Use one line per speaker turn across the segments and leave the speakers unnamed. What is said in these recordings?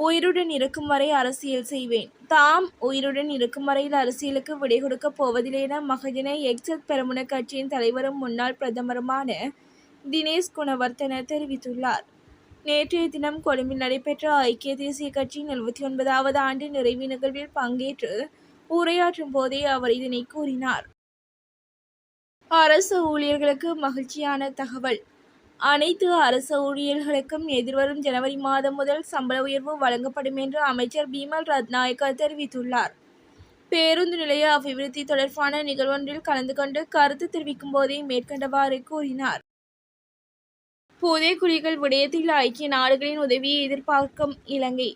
உயிருடன் இருக்கும் வரை அரசியல் செய்வேன். தாம் உயிருடன் இருக்கும் வரையில் அரசியலுக்கு விடை கொடுக்கப் போவதில்லை என மகஜன எக்ஸத் பெரமுன கட்சியின் தலைவரும் முன்னாள் பிரதமருமான தினேஷ் குணவர்த்தன தெரிவித்துள்ளார். நேற்றைய தினம் கொழும்பில் நடைபெற்ற ஐக்கிய தேசிய கட்சியின் எழுபத்தி ஒன்பதாவது ஆண்டு நிறைவு நிகழ்வில் பங்கேற்று உரையாற்றும் போதே அவர் இதனை கூறினார். அரசு ஊழியர்களுக்கு மகிழ்ச்சியான தகவல். அனைத்து அரசு ஊழியர்களுக்கும் எதிர்வரும் ஜனவரி மாதம் முதல் சம்பள உயர்வு வழங்கப்படும் என்று அமைச்சர் பீமல் ரத்நாயக்க தெரிவித்துள்ளார். பேருந்து நிலைய அபிவிருத்தி தொடர்பான நிகழ்வொன்றில் கலந்து கொண்டு கருத்து தெரிவிக்கும் போதே மேற்கண்டவாறு கூறினார். புதைக்குழிகள் விடயத்தில் ஐக்கிய நாடுகளின் உதவியை எதிர்பார்க்கும் இலங்கை.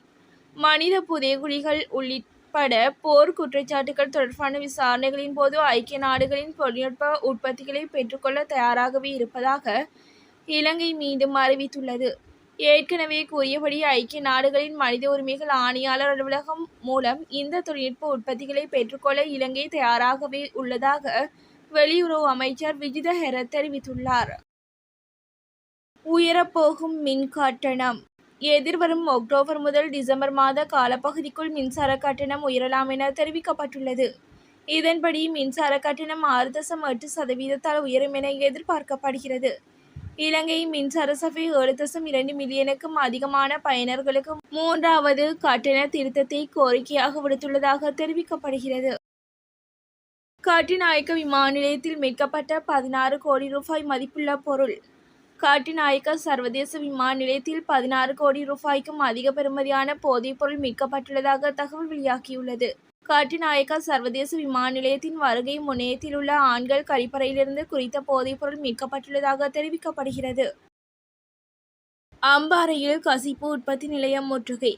மனித புதைகுழிகள் உள்ளிட்பட போர் குற்றச்சாட்டுகள் தொடர்பான விசாரணைகளின் போது ஐக்கிய நாடுகளின் தொழில்நுட்ப உற்பத்திகளை பெற்றுக்கொள்ள தயாராகவே இருப்பதாக இலங்கை மீண்டும் அறிவித்துள்ளது. ஏற்கனவே கூறியபடி ஐக்கிய நாடுகளின் மனித உரிமைகள் ஆணையாளர் அலுவலகம் மூலம் இந்த தொழில்நுட்ப உற்பத்திகளை பெற்றுக்கொள்ள இலங்கை தயாராகவே உள்ளதாக வெளியுறவு அமைச்சர் விஜித ஹெர தெரிவித்துள்ளார். உயரப்போகும் மின் கட்டணம். எதிர்வரும் அக்டோபர் முதல் டிசம்பர் மாத காலப்பகுதிக்குள் மின்சார கட்டணம் உயரலாம் என தெரிவிக்கப்பட்டுள்ளது. இதன்படி மின்சார கட்டணம் ஆறு தசம் எட்டு சதவீதத்தால் உயரும் என எதிர்பார்க்கப்படுகிறது. இலங்கை மின்சார சபை ஒரு தசம் இரண்டு மில்லியனுக்கும் அதிகமான பயனர்களுக்கு மூன்றாவது கட்டண திருத்தத்தை கோரிக்கையாக விடுத்துள்ளதாக தெரிவிக்கப்படுகிறது. காட்டிநாயக்க விமான நிலையத்தில் மீட்கப்பட்ட பதினாறு கோடி ரூபாய் மதிப்புள்ள பொருள். காட்டிநாயக்க சர்வதேச விமான நிலையத்தில் பதினாறு கோடி ரூபாய்க்கும் அதிக பெறுமதியான போதைப்பொருள் மீட்கப்பட்டுள்ளதாக தகவல் வெளியாகியுள்ளது. கட்டுநாயக்கா சர்வதேச விமான நிலையத்தின் வருகை முனையத்தில் உள்ள ஆண்கள் கழிப்பறையிலிருந்து குறித்த போதைப்பொருள் மீட்கப்பட்டுள்ளதாக தெரிவிக்கப்படுகிறது. அம்பாறையில் கசிப்பு உற்பத்தி நிலையம் முற்றுகை.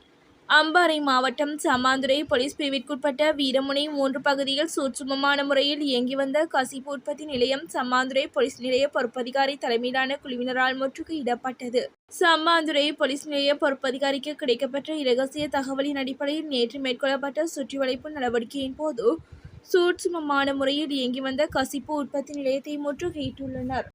அம்பாறை மாவட்டம் சமாந்துறை போலீஸ் பிரிவிற்குட்பட்ட வீரமுனை மூன்று பகுதியில் சூட்சுமமான முறையில் இயங்கி வந்த கசிப்பு உற்பத்தி நிலையம் சம்மாந்துறை போலீஸ் நிலைய பொறுப்பதிகாரி தலைமையிலான குழுவினரால் முற்றுகையிடப்பட்டது சம்மாந்துறை போலீஸ் நிலைய பொறுப்பதிகாரிக்கு கிடைக்கப்பெற்ற இரகசிய தகவலின் அடிப்படையில் நேற்று மேற்கொள்ளப்பட்ட சுற்றிவளைப்பு நடவடிக்கையின் போது சூட்சுமமான முறையில் இயங்கி வந்த கசிப்பு உற்பத்தி நிலையத்தை முற்றுகையிட்டுள்ளனர்.